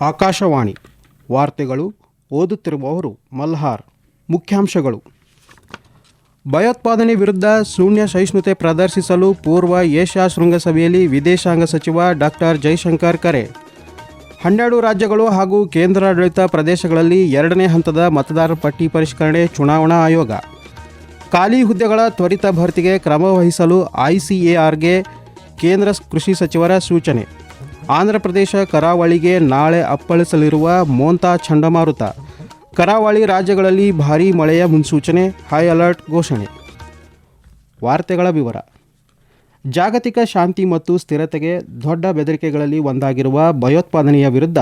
ಆಕಾಶವಾಣಿ ವಾರ್ತೆಗಳು ಓದುತ್ತಿರುವವರು ಮಲ್ಹಾರ್. ಮುಖ್ಯಾಂಶಗಳು. ಭಯೋತ್ಪಾದನೆ ವಿರುದ್ಧ ಶೂನ್ಯ ಸಹಿಷ್ಣುತೆ ಪ್ರದರ್ಶಿಸಲು ಪೂರ್ವ ಏಷ್ಯಾ ಶೃಂಗಸಭೆಯಲ್ಲಿ ವಿದೇಶಾಂಗ ಸಚಿವ ಡಾಕ್ಟರ್ ಜೈಶಂಕರ್ ಕರೆ. ಹನ್ನೆರಡು ರಾಜ್ಯಗಳು ಹಾಗೂ ಕೇಂದ್ರಾಡಳಿತ ಪ್ರದೇಶಗಳಲ್ಲಿ ಎರಡನೇ ಹಂತದ ಮತದಾರರ ಪಟ್ಟಿ ಪರಿಷ್ಕರಣೆ ಚುನಾವಣಾ ಆಯೋಗ. ಖಾಲಿ ಹುದ್ದೆಗಳ ತ್ವರಿತ ಭರ್ತಿಗೆ ಕ್ರಮ ವಹಿಸಲು ಐಸಿಎಆರ್ಗೆ ಕೇಂದ್ರ ಕೃಷಿ ಸಚಿವರ ಸೂಚನೆ. ಆಂಧ್ರಪ್ರದೇಶ ಕರಾವಳಿಗೆ ನಾಳೆ ಅಪ್ಪಳಿಸಲಿರುವ ಮೋಂತಾ ಚಂಡಮಾರುತ. ಕರಾವಳಿ ರಾಜ್ಯಗಳಲ್ಲಿ ಭಾರೀ ಮಳೆಯ ಮುನ್ಸೂಚನೆ ಹೈ ಅಲರ್ಟ್ ಘೋಷಣೆ. ವಾರ್ತೆಗಳ ವಿವರ. ಜಾಗತಿಕ ಶಾಂತಿ ಮತ್ತು ಸ್ಥಿರತೆಗೆ ದೊಡ್ಡ ಬೆದರಿಕೆಗಳಲ್ಲಿ ಒಂದಾಗಿರುವ ಭಯೋತ್ಪಾದನೆಯ ವಿರುದ್ಧ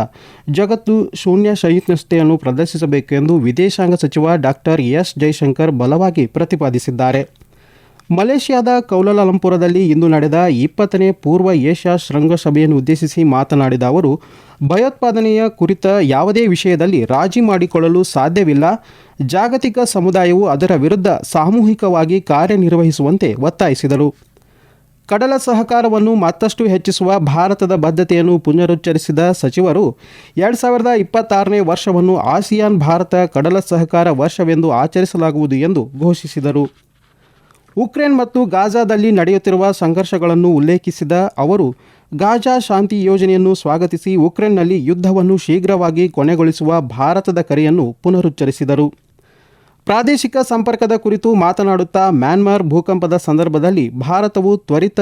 ಜಗತ್ತು ಶೂನ್ಯ ಸಹಿಷ್ಣುತೆಯನ್ನು ಪ್ರದರ್ಶಿಸಬೇಕು ಎಂದು ವಿದೇಶಾಂಗ ಸಚಿವ ಡಾಕ್ಟರ್ ಎಸ್ ಜೈಶಂಕರ್ ಬಲವಾಗಿ ಪ್ರತಿಪಾದಿಸಿದ್ದಾರೆ. ಮಲೇಷ್ಯಾದ ಕೌಲಾಲಂಪುರದಲ್ಲಿ ಇಂದು ನಡೆದ ಇಪ್ಪತ್ತನೇ ಪೂರ್ವ ಏಷ್ಯಾ ಶೃಂಗಸಭೆಯನ್ನು ಉದ್ದೇಶಿಸಿ ಮಾತನಾಡಿದ ಅವರು, ಭಯೋತ್ಪಾದನೆಯ ಕುರಿತ ಯಾವುದೇ ವಿಷಯದಲ್ಲಿ ರಾಜಿ ಮಾಡಿಕೊಳ್ಳಲು ಸಾಧ್ಯವಿಲ್ಲ. ಜಾಗತಿಕ ಸಮುದಾಯವು ಅದರ ವಿರುದ್ಧ ಸಾಮೂಹಿಕವಾಗಿ ಕಾರ್ಯನಿರ್ವಹಿಸುವಂತೆ ಒತ್ತಾಯಿಸಿದರು. ಕಡಲ ಸಹಕಾರವನ್ನು ಮತ್ತಷ್ಟು ಹೆಚ್ಚಿಸುವ ಭಾರತದ ಬದ್ಧತೆಯನ್ನು ಪುನರುಚ್ಚರಿಸಿದ ಸಚಿವರು, ಎರಡು ಸಾವಿರದ ಇಪ್ಪತ್ತಾರನೇ ವರ್ಷವನ್ನು ಆಸಿಯಾನ್ ಭಾರತ ಕಡಲ ಸಹಕಾರ ವರ್ಷವೆಂದು ಆಚರಿಸಲಾಗುವುದು ಎಂದು ಘೋಷಿಸಿದರು. ಉಕ್ರೇನ್ ಮತ್ತು ಗಾಜಾದಲ್ಲಿ ನಡೆಯುತ್ತಿರುವ ಸಂಘರ್ಷಗಳನ್ನು ಉಲ್ಲೇಖಿಸಿದ ಅವರು, ಗಾಜಾ ಶಾಂತಿ ಯೋಜನೆಯನ್ನು ಸ್ವಾಗತಿಸಿ ಉಕ್ರೇನ್ನಲ್ಲಿ ಯುದ್ಧವನ್ನು ಶೀಘ್ರವಾಗಿ ಕೊನೆಗೊಳಿಸುವ ಭಾರತದ ಕರೆಯನ್ನು ಪುನರುಚ್ಚರಿಸಿದರು. ಪ್ರಾದೇಶಿಕ ಸಂಪರ್ಕದ ಕುರಿತು ಮಾತನಾಡುತ್ತಾ ಮ್ಯಾನ್ಮಾರ್ ಭೂಕಂಪದ ಸಂದರ್ಭದಲ್ಲಿ ಭಾರತವು ತ್ವರಿತ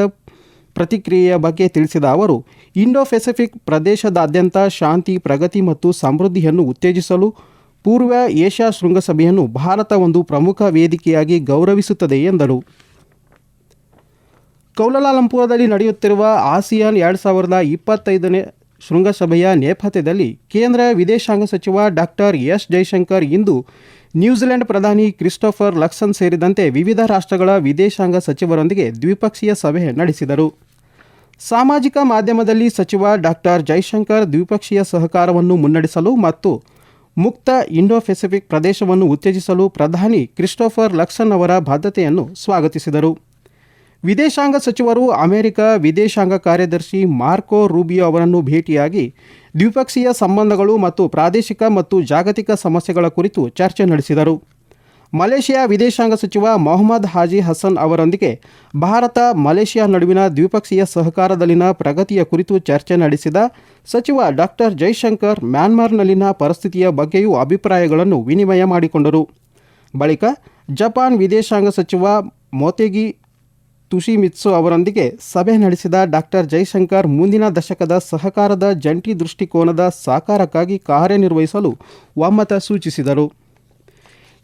ಪ್ರತಿಕ್ರಿಯೆಯ ಬಗ್ಗೆ ತಿಳಿಸಿದ ಅವರು ಇಂಡೋ ಪೆಸಿಫಿಕ್ ಪ್ರದೇಶದಾದ್ಯಂತ ಶಾಂತಿ, ಪ್ರಗತಿ ಮತ್ತು ಸಮೃದ್ಧಿಯನ್ನು ಉತ್ತೇಜಿಸಲು ಪೂರ್ವ ಏಷ್ಯಾ ಶೃಂಗಸಭೆಯನ್ನು ಭಾರತ ಒಂದು ಪ್ರಮುಖ ವೇದಿಕೆಯಾಗಿ ಗೌರವಿಸುತ್ತದೆ ಎಂದರು ಕೌಲಾಲಂಪುರದಲ್ಲಿ ನಡೆಯುತ್ತಿರುವ ಆಸಿಯಾನ್ ಎರಡು ಸಾವಿರದ ಇಪ್ಪತ್ತೈದನೇ ಶೃಂಗಸಭೆಯ ನೇಪಥ್ಯದಲ್ಲಿ ಕೇಂದ್ರ ವಿದೇಶಾಂಗ ಸಚಿವ ಡಾಕ್ಟರ್ ಎಸ್ ಜೈಶಂಕರ್ ಇಂದು ನ್ಯೂಜಿಲೆಂಡ್ ಪ್ರಧಾನಿ ಕ್ರಿಸ್ಟೋಫರ್ ಲಕ್ಸನ್ ಸೇರಿದಂತೆ ವಿವಿಧ ರಾಷ್ಟ್ರಗಳ ವಿದೇಶಾಂಗ ಸಚಿವರೊಂದಿಗೆ ದ್ವಿಪಕ್ಷೀಯ ಸಭೆ ನಡೆಸಿದರು. ಸಾಮಾಜಿಕ ಮಾಧ್ಯಮದಲ್ಲಿ ಸಚಿವ ಡಾಕ್ಟರ್ ಜೈಶಂಕರ್ ದ್ವಿಪಕ್ಷೀಯ ಸಹಕಾರವನ್ನು ಮುನ್ನಡೆಸಲು ಮತ್ತು ಮುಕ್ತ ಇಂಡೋ ಪೆಸಿಫಿಕ್ ಪ್ರದೇಶವನ್ನು ಉತ್ತೇಜಿಸಲು ಪ್ರಧಾನಿ ಕ್ರಿಸ್ಟೋಫರ್ ಲಕ್ಸನ್ ಅವರ ಬದ್ಧತೆಯನ್ನು ಸ್ವಾಗತಿಸಿದರು. ವಿದೇಶಾಂಗ ಸಚಿವರು ಅಮೆರಿಕ ವಿದೇಶಾಂಗ ಕಾರ್ಯದರ್ಶಿ ಮಾರ್ಕೋ ರೂಬಿಯೋ ಅವರನ್ನು ಭೇಟಿಯಾಗಿ ದ್ವಿಪಕ್ಷೀಯ ಸಂಬಂಧಗಳು ಮತ್ತು ಪ್ರಾದೇಶಿಕ ಮತ್ತು ಜಾಗತಿಕ ಸಮಸ್ಯೆಗಳ ಕುರಿತು ಚರ್ಚೆ ನಡೆಸಿದರು. ಮಲೇಷಿಯಾ ವಿದೇಶಾಂಗ ಸಚಿವ ಮೊಹಮ್ಮದ್ ಹಾಜಿ ಹಸನ್ ಅವರೊಂದಿಗೆ ಭಾರತ ಮಲೇಷಿಯಾ ನಡುವಿನ ದ್ವಿಪಕ್ಷೀಯ ಸಹಕಾರದಲ್ಲಿನ ಪ್ರಗತಿಯ ಕುರಿತು ಚರ್ಚೆ ನಡೆಸಿದ ಸಚಿವ ಡಾಕ್ಟರ್ ಜೈಶಂಕರ್ ಮ್ಯಾನ್ಮಾರ್ನಲ್ಲಿನ ಪರಿಸ್ಥಿತಿಯ ಬಗ್ಗೆಯೂ ಅಭಿಪ್ರಾಯಗಳನ್ನು ವಿನಿಮಯ ಮಾಡಿಕೊಂಡರು. ಬಳಿಕ ಜಪಾನ್ ವಿದೇಶಾಂಗ ಸಚಿವ ಮೋತೆಗಿ ತುಶಿಮಿತ್ಸು ಅವರೊಂದಿಗೆ ಸಭೆ ನಡೆಸಿದ ಡಾಕ್ಟರ್ ಜೈಶಂಕರ್ ಮುಂದಿನ ದಶಕದ ಸಹಕಾರದ ಜಂಟಿ ದೃಷ್ಟಿಕೋನದ ಸಾಕಾರಕ್ಕಾಗಿ ಕಾರ್ಯನಿರ್ವಹಿಸಲು ಒಮ್ಮತ ಸೂಚಿಸಿದರು.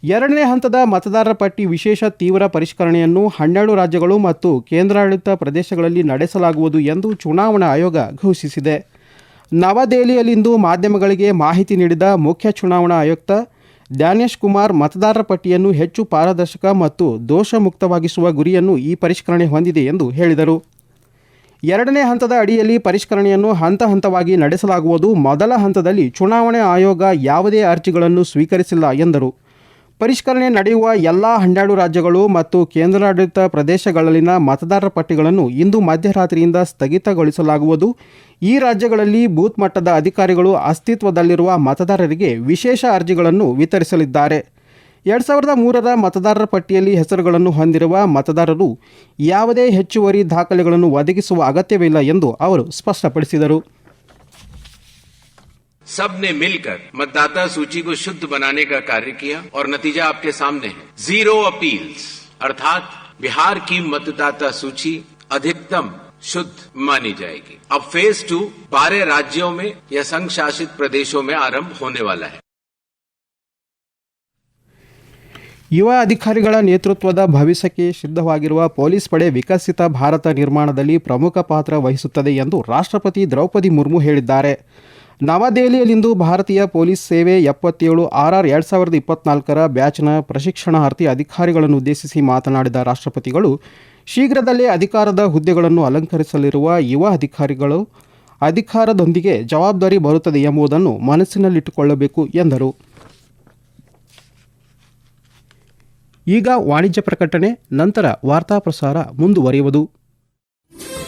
ಎರಡನೇ ಹಂತದ ಮತದಾರರ ಪಟ್ಟಿ ವಿಶೇಷ ತೀವ್ರ ಪರಿಷ್ಕರಣೆಯನ್ನು ಹನ್ನೆರಡು ರಾಜ್ಯಗಳು ಮತ್ತು ಕೇಂದ್ರಾಡಳಿತ ಪ್ರದೇಶಗಳಲ್ಲಿ ನಡೆಸಲಾಗುವುದು ಎಂದು ಚುನಾವಣಾ ಆಯೋಗ ಘೋಷಿಸಿದೆ. ನವದೆಹಲಿಯಲ್ಲಿಂದು ಮಾಧ್ಯಮಗಳಿಗೆ ಮಾಹಿತಿ ನೀಡಿದ ಮುಖ್ಯ ಚುನಾವಣಾ ಆಯುಕ್ತ ದ್ಯಾನೇಶ್ ಕುಮಾರ್, ಮತದಾರರ ಪಟ್ಟಿಯನ್ನು ಹೆಚ್ಚು ಪಾರದರ್ಶಕ ಮತ್ತು ದೋಷ ಮುಕ್ತವಾಗಿಸುವ ಗುರಿಯನ್ನು ಈ ಪರಿಷ್ಕರಣೆ ಹೊಂದಿದೆ ಎಂದು ಹೇಳಿದರು. ಎರಡನೇ ಹಂತದ ಅಡಿಯಲ್ಲಿ ಪರಿಷ್ಕರಣೆಯನ್ನು ಹಂತ ಹಂತವಾಗಿ ನಡೆಸಲಾಗುವುದು. ಮೊದಲ ಹಂತದಲ್ಲಿ ಚುನಾವಣೆ ಆಯೋಗ ಯಾವುದೇ ಅರ್ಜಿಗಳನ್ನು ಸ್ವೀಕರಿಸಿಲ್ಲ ಎಂದರು. ಪರಿಷ್ಕರಣೆ ನಡೆಯುವ ಎಲ್ಲ ಹನ್ನೆರಡು ರಾಜ್ಯಗಳು ಮತ್ತು ಕೇಂದ್ರಾಡಳಿತ ಪ್ರದೇಶಗಳಲ್ಲಿನ ಮತದಾರರ ಪಟ್ಟಿಗಳನ್ನು ಇಂದು ಮಧ್ಯರಾತ್ರಿಯಿಂದ ಸ್ಥಗಿತಗೊಳಿಸಲಾಗುವುದು. ಈ ರಾಜ್ಯಗಳಲ್ಲಿ ಬೂತ್ ಮಟ್ಟದ ಅಧಿಕಾರಿಗಳು ಅಸ್ತಿತ್ವದಲ್ಲಿರುವ ಮತದಾರರಿಗೆ ವಿಶೇಷ ಅರ್ಜಿಗಳನ್ನು ವಿತರಿಸಲಿದ್ದಾರೆ. ಎರಡು ಸಾವಿರದ ಮೂರರ ಮತದಾರರ ಪಟ್ಟಿಯಲ್ಲಿ ಹೆಸರುಗಳನ್ನು ಹೊಂದಿರುವ ಮತದಾರರು ಯಾವುದೇ ಹೆಚ್ಚುವರಿ ದಾಖಲೆಗಳನ್ನು ಒದಗಿಸುವ ಅಗತ್ಯವಿಲ್ಲ ಎಂದು ಅವರು ಸ್ಪಷ್ಟಪಡಿಸಿದರು. सबने मिलकर मतदाता सूची को शुद्ध बनाने का कार्य किया और नतीजा आपके सामने है जीरो अपील्स अर्थात बिहार की मतदाता सूची अधिकतम शुद्ध मानी जाएगी अब फेज टू बारह राज्यों में या संघ शासित प्रदेशों में आरंभ होने वाला है ಯುವ ಅಧಿಕಾರಿಗಳ ನೇತೃತ್ವದ ಭವಿಷ್ಯಕ್ಕೆ ಸಿದ್ಧವಾಗಿರುವ ಪೊಲೀಸ್ ಪಡೆ ವಿಕಸಿತ ಭಾರತ ನಿರ್ಮಾಣದಲ್ಲಿ ಪ್ರಮುಖ ಪಾತ್ರ ವಹಿಸುತ್ತದೆ ಎಂದು ರಾಷ್ಟ್ರಪತಿ ದ್ರೌಪದಿ ಮುರ್ಮು ಹೇಳಿದ್ದಾರೆ ನವದೆಹಲಿಯಲ್ಲಿಂದು ಭಾರತೀಯ ಪೊಲೀಸ್ ಸೇವೆ ಎಪ್ಪತ್ತೇಳು ಆರ್ ಆರ್ ಎರಡು ಸಾವಿರದ ಇಪ್ಪತ್ನಾಲ್ಕರ ಬ್ಯಾಚ್ನ ಪ್ರಶಿಕ್ಷಣಾರ್ಥಿ ಅಧಿಕಾರಿಗಳನ್ನು ಉದ್ದೇಶಿಸಿ ಮಾತನಾಡಿದ ರಾಷ್ಟ್ರಪತಿಗಳು, ಶೀಘ್ರದಲ್ಲೇ ಅಧಿಕಾರದ ಹುದ್ದೆಗಳನ್ನು ಅಲಂಕರಿಸಲಿರುವ ಯುವ ಅಧಿಕಾರಿಗಳು, ಅಧಿಕಾರದೊಂದಿಗೆ ಜವಾಬ್ದಾರಿ ಬರುತ್ತದೆ ಎಂಬುದನ್ನು ಮನಸ್ಸಿನಲ್ಲಿಟ್ಟುಕೊಳ್ಳಬೇಕು ಎಂದರು. ಈಗ ವಾಣಿಜ್ಯ ಪ್ರಕಟಣೆ, ನಂತರ ವಾರ್ತಾ ಪ್ರಸಾರ ಮುಂದುವರಿಯುವುದು.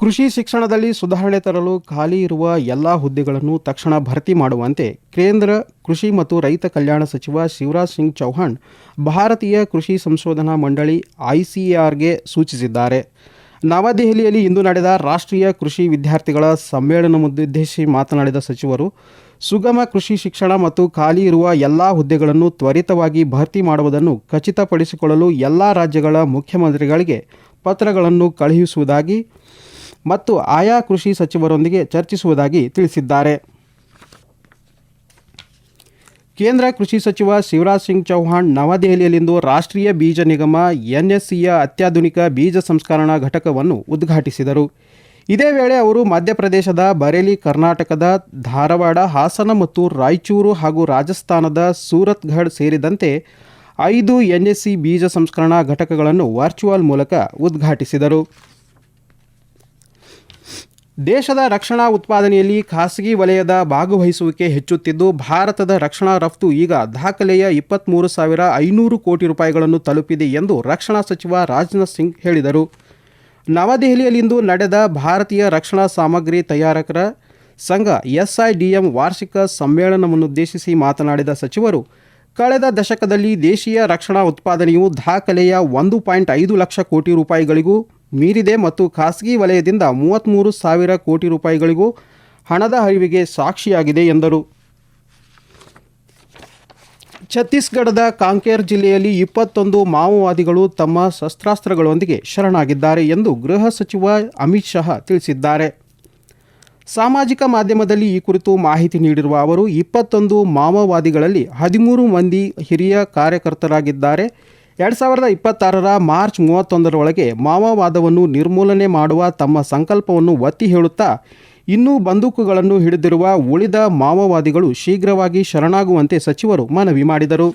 ಕೃಷಿ ಶಿಕ್ಷಣದಲ್ಲಿ ಸುಧಾರಣೆ ತರಲು ಖಾಲಿ ಇರುವ ಎಲ್ಲ ಹುದ್ದೆಗಳನ್ನು ತಕ್ಷಣ ಭರ್ತಿ ಮಾಡುವಂತೆ ಕೇಂದ್ರ ಕೃಷಿ ಮತ್ತು ರೈತ ಕಲ್ಯಾಣ ಸಚಿವ ಶಿವರಾಜ್ ಸಿಂಗ್ ಚೌಹಾಣ್ ಭಾರತೀಯ ಕೃಷಿ ಸಂಶೋಧನಾ ಮಂಡಳಿ ಐಸಿಎಆರ್ಗೆ ಸೂಚಿಸಿದ್ದಾರೆ. ನವದೆಹಲಿಯಲ್ಲಿ ಇಂದು ನಡೆದ ರಾಷ್ಟ್ರೀಯ ಕೃಷಿ ವಿದ್ಯಾರ್ಥಿಗಳ ಸಮ್ಮೇಳನವನ್ನುದ್ದೇಶಿಸಿ ಮಾತನಾಡಿದ ಸಚಿವರು, ಸುಗಮ ಕೃಷಿ ಶಿಕ್ಷಣ ಮತ್ತು ಖಾಲಿ ಇರುವ ಎಲ್ಲ ಹುದ್ದೆಗಳನ್ನು ತ್ವರಿತವಾಗಿ ಭರ್ತಿ ಮಾಡುವುದನ್ನು ಖಚಿತಪಡಿಸಿಕೊಳ್ಳಲು ಎಲ್ಲ ರಾಜ್ಯಗಳ ಮುಖ್ಯಮಂತ್ರಿಗಳಿಗೆ ಪತ್ರಗಳನ್ನು ಕಳುಹಿಸುವುದಾಗಿ ಮತ್ತು ಆಯಾ ಕೃಷಿ ಸಚಿವರೊಂದಿಗೆ ಚರ್ಚಿಸುವುದಾಗಿ ತಿಳಿಸಿದ್ದಾರೆ. ಕೇಂದ್ರ ಕೃಷಿ ಸಚಿವ ಶಿವರಾಜ್ ಸಿಂಗ್ ಚೌಹಾಣ್ ನವದೆಹಲಿಯಲ್ಲಿಂದು ರಾಷ್ಟ್ರೀಯ ಬೀಜ ನಿಗಮ ಎನ್ಎಸ್ಸಿಯ ಅತ್ಯಾಧುನಿಕ ಬೀಜ ಸಂಸ್ಕರಣಾ ಘಟಕವನ್ನು ಉದ್ಘಾಟಿಸಿದರು. ಇದೇ ವೇಳೆ ಅವರು ಮಧ್ಯಪ್ರದೇಶದ ಬರೇಲಿ, ಕರ್ನಾಟಕದ ಧಾರವಾಡ, ಹಾಸನ ಮತ್ತು ರಾಯಚೂರು ಹಾಗೂ ರಾಜಸ್ಥಾನದ ಸೂರತ್ಗಢ್ ಸೇರಿದಂತೆ ಐದು ಎನ್ಎಸ್ಸಿ ಬೀಜ ಸಂಸ್ಕರಣಾ ಘಟಕಗಳನ್ನು ವರ್ಚುವಲ್ ಮೂಲಕ ಉದ್ಘಾಟಿಸಿದರು. ದೇಶದ ರಕ್ಷಣಾ ಉತ್ಪಾದನೆಯಲ್ಲಿ ಖಾಸಗಿ ವಲಯದ ಭಾಗವಹಿಸುವಿಕೆ ಹೆಚ್ಚುತ್ತಿದ್ದು, ಭಾರತದ ರಕ್ಷಣಾ ರಫ್ತು ಈಗ ದಾಖಲೆಯ ಇಪ್ಪತ್ತ್ಮೂರು ಸಾವಿರ ಐನೂರು ಕೋಟಿ ರೂಪಾಯಿಗಳನ್ನು ತಲುಪಿದೆ ಎಂದು ರಕ್ಷಣಾ ಸಚಿವ ರಾಜನಾಥ್ ಸಿಂಗ್ ಹೇಳಿದರು. ನವದೆಹಲಿಯಲ್ಲಿಂದು ನಡೆದ ಭಾರತೀಯ ರಕ್ಷಣಾ ಸಾಮಗ್ರಿ ತಯಾರಕರ ಸಂಘ ಎಸ್ಐಡಿಎಂ ವಾರ್ಷಿಕ ಸಮ್ಮೇಳನವನ್ನುದ್ದೇಶಿಸಿ ಮಾತನಾಡಿದ ಸಚಿವರು, ಕಳೆದ ದಶಕದಲ್ಲಿ ದೇಶೀಯ ರಕ್ಷಣಾ ಉತ್ಪಾದನೆಯು ದಾಖಲೆಯ ಒಂದು ಪಾಯಿಂಟ್ ಐದು ಲಕ್ಷ ಕೋಟಿ ರೂಪಾಯಿಗಳಿಗೂ ಮೀರಿದೆ ಮತ್ತು ಖಾಸಗಿ ವಲಯದಿಂದ ಮೂವತ್ತ್ಮೂರು ಸಾವಿರ ಕೋಟಿ ರೂಪಾಯಿಗಳಿಗೂ ಹಣದ ಹರಿವಿಗೆ ಸಾಕ್ಷಿಯಾಗಿದೆ ಎಂದರು. ಛತ್ತೀಸ್ಗಢದ ಕಾಂಕೇರ್ ಜಿಲ್ಲೆಯಲ್ಲಿ ಇಪ್ಪತ್ತೊಂದು ಮಾವೋವಾದಿಗಳು ತಮ್ಮ ಶಸ್ತ್ರಾಸ್ತ್ರಗಳೊಂದಿಗೆ ಶರಣಾಗಿದ್ದಾರೆ ಎಂದು ಗೃಹ ಸಚಿವ ಅಮಿತ್ ಶಾ ತಿಳಿಸಿದ್ದಾರೆ. ಸಾಮಾಜಿಕ ಮಾಧ್ಯಮದಲ್ಲಿ ಈ ಕುರಿತು ಮಾಹಿತಿ ನೀಡಿರುವ ಅವರು, ಇಪ್ಪತ್ತೊಂದು ಮಾವೋವಾದಿಗಳಲ್ಲಿ ಹದಿಮೂರು ಮಂದಿ ಹಿರಿಯ ಕಾರ್ಯಕರ್ತರಾಗಿದ್ದಾರೆ. ಎರಡು ಸಾವಿರದ ಇಪ್ಪತ್ತಾರರ ಮಾರ್ಚ್ ಮೂವತ್ತೊಂದರೊಳಗೆ ಮಾವೋವಾದವನ್ನು ನಿರ್ಮೂಲನೆ ಮಾಡುವ ತಮ್ಮ ಸಂಕಲ್ಪವನ್ನು ಒತ್ತಿ ಹೇಳುತ್ತಾ, ಇನ್ನೂ ಬಂದೂಕುಗಳನ್ನು ಹಿಡಿದಿರುವ ಉಳಿದ ಮಾವೋವಾದಿಗಳು ಶೀಘ್ರವಾಗಿ ಶರಣಾಗುವಂತೆ ಸಚಿವರು ಮನವಿ ಮಾಡಿದರು.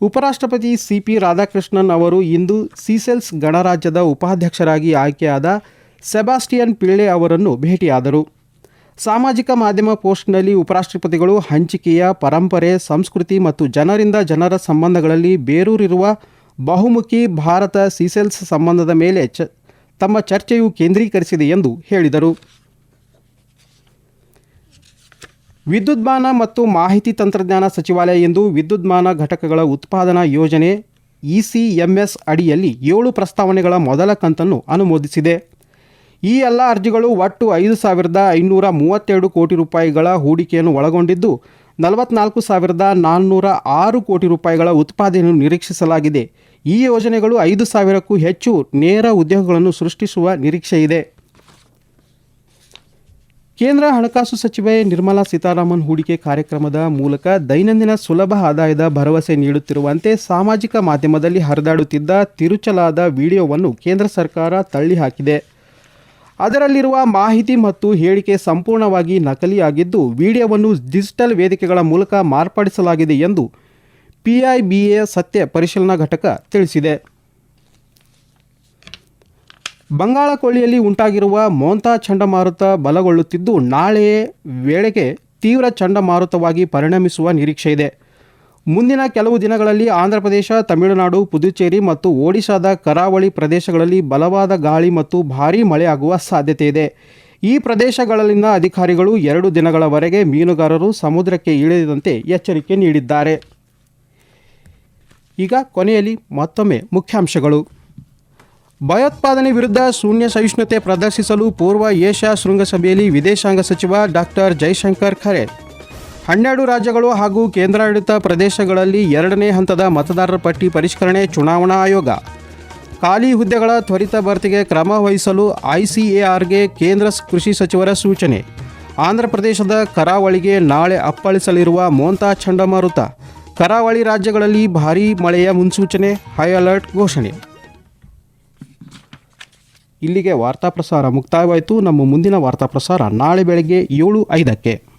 ಉಪರಾಷ್ಟ್ರಪತಿ ಸಿಪಿ ರಾಧಾಕೃಷ್ಣನ್ ಅವರು ಇಂದು ಸೀಸೆಲ್ಸ್ ಗಣರಾಜ್ಯದ ಉಪಾಧ್ಯಕ್ಷರಾಗಿ ಆಯ್ಕೆಯಾದ ಸೆಬಾಸ್ಟಿಯನ್ ಪಿಳ್ಳೆ ಅವರನ್ನು ಭೇಟಿಯಾದರು. ಸಾಮಾಜಿಕ ಮಾಧ್ಯಮ ಪೋಸ್ಟ್ನಲ್ಲಿ ಉಪರಾಷ್ಟ್ರಪತಿಗಳು ಹಂಚಿಕೆಯ ಪರಂಪರೆ, ಸಂಸ್ಕೃತಿ ಮತ್ತು ಜನರಿಂದ ಜನರ ಸಂಬಂಧಗಳಲ್ಲಿ ಬೇರೂರಿರುವ ಬಹುಮುಖಿ ಭಾರತ ಸೀಸೆಲ್ಸ್ ಸಂಬಂಧದ ಮೇಲೆ ಚ, ತಮ್ಮ ಚರ್ಚೆಯು ಕೇಂದ್ರೀಕರಿಸಿದೆ ಎಂದು ಹೇಳಿದರು. ವಿದ್ಯುದ್ಮಾನ ಮತ್ತು ಮಾಹಿತಿ ತಂತ್ರಜ್ಞಾನ ಸಚಿವಾಲಯ ಎಂದು ವಿದ್ಯುದ್ಮಾನ ಘಟಕಗಳ ಉತ್ಪಾದನಾ ಯೋಜನೆ ಇಸಿಎಂಎಸ್ ಅಡಿಯಲ್ಲಿ ಏಳು ಪ್ರಸ್ತಾವನೆಗಳ ಮೊದಲ ಕಂತನ್ನು ಅನುಮೋದಿಸಿದೆ. ಈ ಎಲ್ಲ ಅರ್ಜಿಗಳು ಒಟ್ಟು ಐದು ಸಾವಿರದ ಐನೂರ ಮೂವತ್ತೆರಡು ಕೋಟಿ ರೂಪಾಯಿಗಳ ಹೂಡಿಕೆಯನ್ನು ಒಳಗೊಂಡಿದ್ದು, ನಲವತ್ನಾಲ್ಕು ಸಾವಿರದ ನಾನ್ನೂರ ಆರು ಕೋಟಿ ರೂಪಾಯಿಗಳ ಉತ್ಪಾದನೆಯನ್ನು ನಿರೀಕ್ಷಿಸಲಾಗಿದೆ. ಈ ಯೋಜನೆಗಳು ಐದು ಸಾವಿರಕ್ಕೂ ಹೆಚ್ಚು ನೇರ ಉದ್ಯೋಗಗಳನ್ನು ಸೃಷ್ಟಿಸುವ ನಿರೀಕ್ಷೆ ಇದೆ. ಕೇಂದ್ರ ಹಣಕಾಸು ಸಚಿವೆ ನಿರ್ಮಲಾ ಸೀತಾರಾಮನ್ ಹೂಡಿಕೆ ಕಾರ್ಯಕ್ರಮದ ಮೂಲಕ ದೈನಂದಿನ ಸುಲಭ ಆದಾಯದ ಭರವಸೆ ನೀಡುತ್ತಿರುವಂತೆ ಸಾಮಾಜಿಕ ಮಾಧ್ಯಮದಲ್ಲಿ ಹರಿದಾಡುತ್ತಿದ್ದ ತಿರುಚಲಾದ ವಿಡಿಯೋವನ್ನು ಕೇಂದ್ರ ಸರ್ಕಾರ ತಳ್ಳಿಹಾಕಿದೆ. ಅದರಲ್ಲಿರುವ ಮಾಹಿತಿ ಮತ್ತು ಹೇಳಿಕೆ ಸಂಪೂರ್ಣವಾಗಿ ನಕಲಿಯಾಗಿದ್ದು, ವಿಡಿಯೋವನ್ನು ಡಿಜಿಟಲ್ ವೇದಿಕೆಗಳ ಮೂಲಕ ಮಾರ್ಪಡಿಸಲಾಗಿದೆ ಎಂದು ಪಿಐಬಿಎ ಸತ್ಯ ಪರಿಶೀಲನಾ ಘಟಕ ತಿಳಿಸಿದೆ. ಬಂಗಾಳಕೊಳ್ಳಿಯಲ್ಲಿ ಉಂಟಾಗಿರುವ ಮೋಂತಾ ಚಂಡಮಾರುತ ಬಲಗೊಳ್ಳುತ್ತಿದ್ದು ನಾಳೆಯ ವೇಳೆಗೆ ತೀವ್ರ ಚಂಡಮಾರುತವಾಗಿ ಪರಿಣಮಿಸುವ ನಿರೀಕ್ಷೆ ಇದೆ. ಮುಂದಿನ ಕೆಲವು ದಿನಗಳಲ್ಲಿ ಆಂಧ್ರಪ್ರದೇಶ, ತಮಿಳುನಾಡು, ಪುದುಚೇರಿ ಮತ್ತು ಒಡಿಶಾದ ಕರಾವಳಿ ಪ್ರದೇಶಗಳಲ್ಲಿ ಬಲವಾದ ಗಾಳಿ ಮತ್ತು ಭಾರೀ ಮಳೆಯಾಗುವ ಸಾಧ್ಯತೆ ಇದೆ. ಈ ಪ್ರದೇಶಗಳಲ್ಲಿನ ಅಧಿಕಾರಿಗಳು ಎರಡು ದಿನಗಳವರೆಗೆ ಮೀನುಗಾರರು ಸಮುದ್ರಕ್ಕೆ ಇಳಿಯದಂತೆ ಎಚ್ಚರಿಕೆ ನೀಡಿದ್ದಾರೆ. ಈಗ ಕೊನೆಯಲ್ಲಿ ಮತ್ತೊಮ್ಮೆ ಮುಖ್ಯಾಂಶಗಳು. ಭಯೋತ್ಪಾದನೆ ವಿರುದ್ಧ ಶೂನ್ಯ ಸಹಿಷ್ಣುತೆ ಪ್ರದರ್ಶಿಸಲು ಪೂರ್ವ ಏಷ್ಯಾ ಶೃಂಗಸಭೆಯಲ್ಲಿ ವಿದೇಶಾಂಗ ಸಚಿವ ಡಾಕ್ಟರ್ ಜೈಶಂಕರ್ ಖರೆ ಹನ್ನೆರಡು ರಾಜ್ಯಗಳು ಹಾಗೂ ಕೇಂದ್ರಾಡಳಿತ ಪ್ರದೇಶಗಳಲ್ಲಿ ಎರಡನೇ ಹಂತದ ಮತದಾರರ ಪಟ್ಟಿ ಪರಿಷ್ಕರಣೆ ಚುನಾವಣಾ ಆಯೋಗ. ಖಾಲಿ ಹುದ್ದೆಗಳ ತ್ವರಿತ ಭರ್ತಿಗೆ ಕ್ರಮ ವಹಿಸಲು ಐಸಿಎಆರ್ಗೆ ಕೇಂದ್ರ ಕೃಷಿ ಸಚಿವರ ಸೂಚನೆ. ಆಂಧ್ರಪ್ರದೇಶದ ಕರಾವಳಿಗೆ ನಾಳೆ ಅಪ್ಪಳಿಸಲಿರುವ ಮೋಂತಾ ಚಂಡಮಾರುತ. ಕರಾವಳಿ ರಾಜ್ಯಗಳಲ್ಲಿ ಭಾರೀ ಮಳೆಯ ಮುನ್ಸೂಚನೆ, ಹೈ ಅಲರ್ಟ್ ಘೋಷಣೆ. ಇಲ್ಲಿಗೆ ವಾರ್ತಾ ಪ್ರಸಾರ ಮುಕ್ತಾಯವಾಯಿತು. ನಮ್ಮ ಮುಂದಿನ ವಾರ್ತಾ ಪ್ರಸಾರ ನಾಳೆ ಬೆಳಗ್ಗೆ ಏಳು ಐದಕ್ಕೆ.